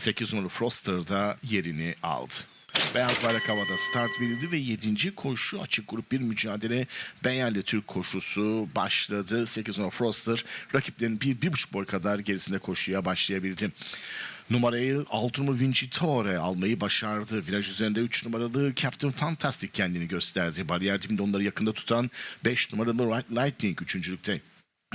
8 numaralı Froster da yerini aldı. Beyaz bayrak havada start verildi ve 7. koşu açık grup bir mücadele Benyerli Türk koşusu başladı. 8 numaralı Froster rakiplerin bir, bir buçuk boy kadar gerisinde koşuya başlayabildi. Numarayı 6 numaralı Vinci Torre almayı başardı. Viraj üzerinde 3 numaralı Captain Fantastic kendini gösterdi. Bariyer dibinde onları yakında tutan 5 numaralı Lightning üçüncülükte.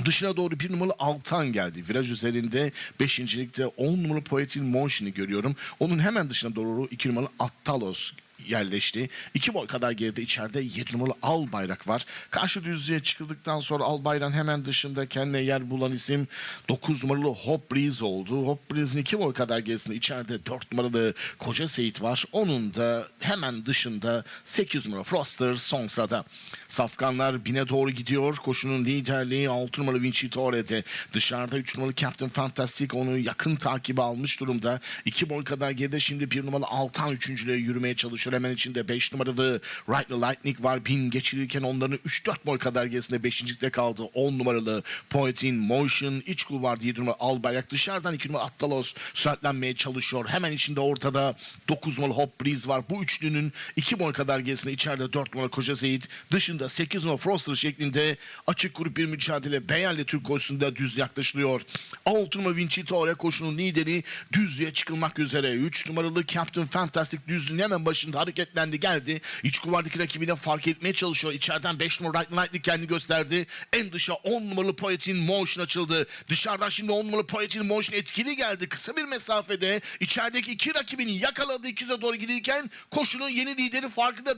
Dışına doğru bir numaralı Altan geldi. Viraj üzerinde 5. ligde 10 numaralı Poetin Motion'ı görüyorum. Onun hemen dışına doğru 2 numaralı Attalos yerleşti. İki boy kadar geride içeride 7 numaralı Al Bayrak var. Karşı düzlüğe çıkıldıktan sonra Al Bayrak'ın hemen dışında kendine yer bulan isim 9 numaralı Hop Breeze oldu. Hop Breeze'in iki boy kadar gerisinde içeride 4 numaralı Koca Seyit var. Onun da hemen dışında 8 numaralı Froster son sırada. Safkanlar bine doğru gidiyor. Koşunun liderliği 6 numaralı Vinci Torre'de. Dışarıda 3 numaralı Captain Fantastic onu yakın takibi almış durumda. 2 boy kadar geride şimdi 1 numaralı Altan üçüncülüğe yürümeye çalışıyor. Hemen içinde 5 numaralı Rightly Lightning var. Bin geçirirken onların 3-4 boy kadar gerisinde 5. kaldı. 10 numaralı Point in Motion. iç kulvarda 7 numaralı Albayrak. Dışarıdan 2 numaralı Attalos süratlenmeye çalışıyor. Hemen içinde ortada 9 numaralı Hop Breeze var. Bu üçlünün 2 boy kadar gerisinde içeride 4 numaralı Koca Zeyit. Dışında 8 numaralı Froster şeklinde açık grup bir mücadele. Beyanlı Türk koşusunda düz yaklaşılıyor. 6 numaralı Vinci Torre koşunun lideri düzlüğe çıkılmak üzere. 3 numaralı Captain Fantastic düzlüğün hemen başında hareketlendi geldi. İç kuvardaki rakibine fark etmeye çalışıyor. İçeriden 5 numaralı Right Lightning kendini gösterdi. En dışa 10 numaralı Poetin Motion açıldı. Dışarıdan şimdi 10 numaralı Poetin Motion etkili geldi. Kısa bir mesafede içerideki iki rakibini yakaladı. İkize doğru giderken koşunun yeni lideri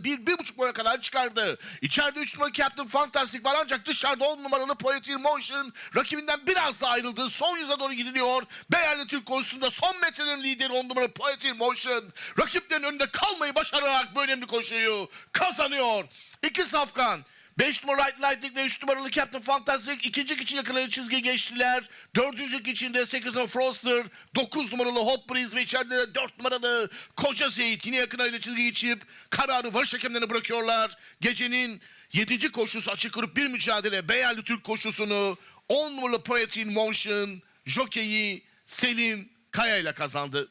bir, bir buçuk boya kadar çıkardı. İçeride 3 numaralı Captain Fantastic var ancak dışarıda 10 numaralı Poetin Motion rakibinden biraz daha ayrıldı. Son yüze doğru gidiliyor. Beğerli Türk koşusunda son metrelerin lideri 10 numaralı Poetin Motion. Rakiplerin önünde kalmayı başararak bu önemli koşuyu kazanıyor. İki safkan. 5 numaralı Right Lightning ve 3 numaralı Captain Fantastic ikinci için yakalayan çizgi geçtiler. Dördüncü içinde 8 numaralı Froster, 9 numaralı Hot Breeze ve içeride de 4 numaralı Koca Zeyt yine yakın çizgi geçip kararı varış hakemlerine bırakıyorlar. Gecenin 7. koşusu açık grup bir mücadele Beyerli Türk koşusunu 10 numaralı Poet in Motion, Jockey'i Selim Kaya ile kazandı.